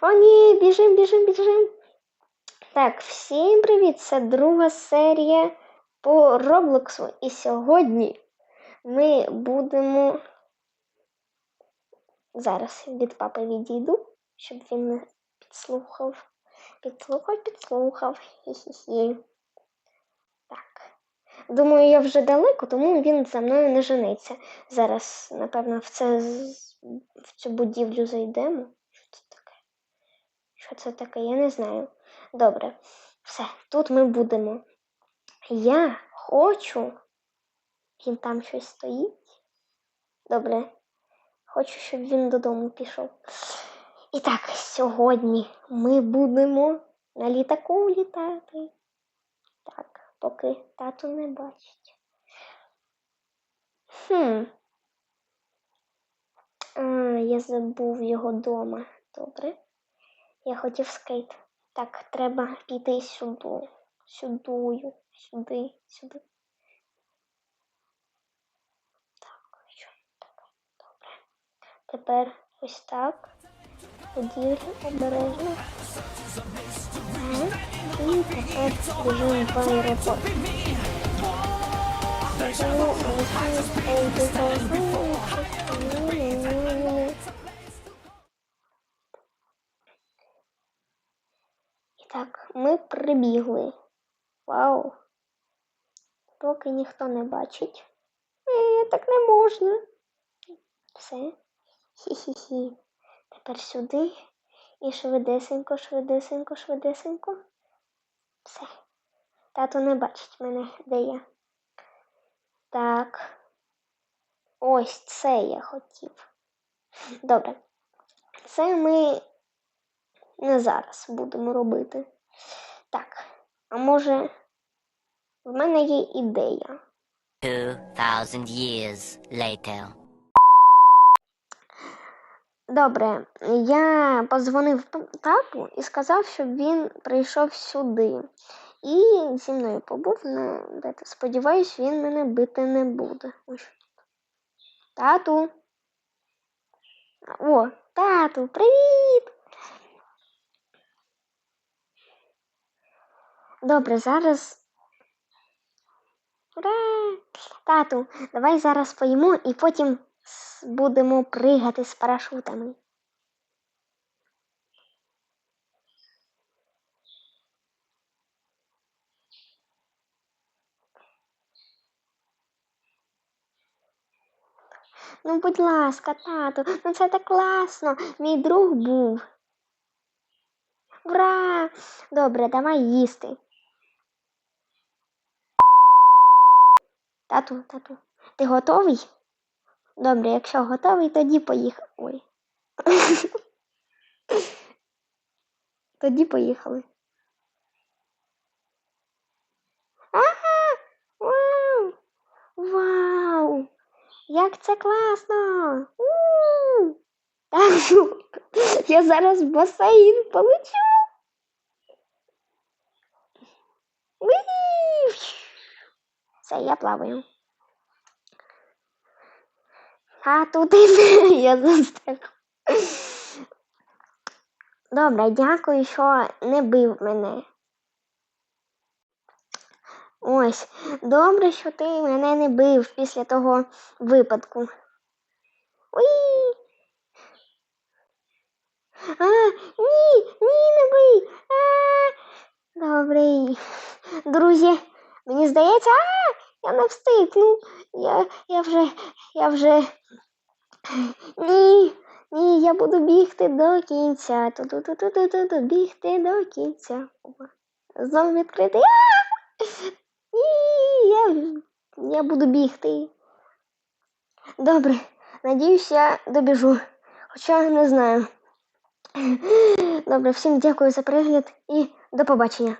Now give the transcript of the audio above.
О, ні, біжим, біжим, біжим. Так, всім привіт! Це друга серія по Роблоксу. І сьогодні ми будемо. Зараз від папи відійду, щоб він не підслухав. Підслухав, підслухав. Хі-хі-хі. Так. Думаю, я вже далеко, тому він за мною не жениться. Зараз, напевно, в, це, в цю будівлю зайдемо. Що це таке? Я не знаю. Добре, все, тут ми будемо. Я хочу. Він там щось стоїть. Добре. Хочу, щоб він додому пішов. І так, сьогодні ми будемо на літаку літати. Так, поки тату не бачить. Хм. А, я забув його дома. Добре. Я хотів скейт. Так, треба піти сюди. Сюдую. Сюди, сюди. Так, що таке? Добре. Тепер ось так. Тоді обережно. І тепер біжимо в аеропорт. Біжимо, біжимо, І так, ми прибігли. Вау. Поки ніхто не бачить. Е, так не можна. Все. Хі-хі-хі. Тепер сюди. І швидесенько, швидесенько, швидесенько. Все. Тато не бачить мене, де я. Так. Ось це я хотів. Добре. Це ми не зараз будемо робити. Так, а може, в мене є ідея. 2000 years later. Добре, я позвонив тату і сказав, щоб він прийшов сюди. І зі мною побув на де-то. Сподіваюсь, він мене бити не буде. Ось. Тату. О, тату, привіт! Добре, зараз. Ура! Тату, давай зараз поїмо і потім будемо пригати з парашутами. Ну, будь ласка, тату, ну це так класно. Мій друг був. Ура! Добре, давай їсти. Тату, тату, ти готовий? Добре, якщо готовий, тоді поїхали. Ой. Тоді поїхали. Ага! Вау! Вау! Як це класно! Тату, я зараз в басейн полечу. Уї! Все, я плаваю. А тут я застряг. Добре, дякую, що не бив мене. Ось, добре, що ти мене не бив після того випадку. Уї! А, ні, ні, не бий. А, добре. Друзі, мені здається, а, я не встиг. Ну, я, я вже, я вже. Ні, ні, я буду бігти до кінця. Ту-ту-ту-ту-ту-ту, бігти до кінця. Знову відкрити. Ні, я, я буду бігти. Добре, надіюсь, я добіжу. Хоча не знаю. Добре, всім дякую за перегляд і до побачення.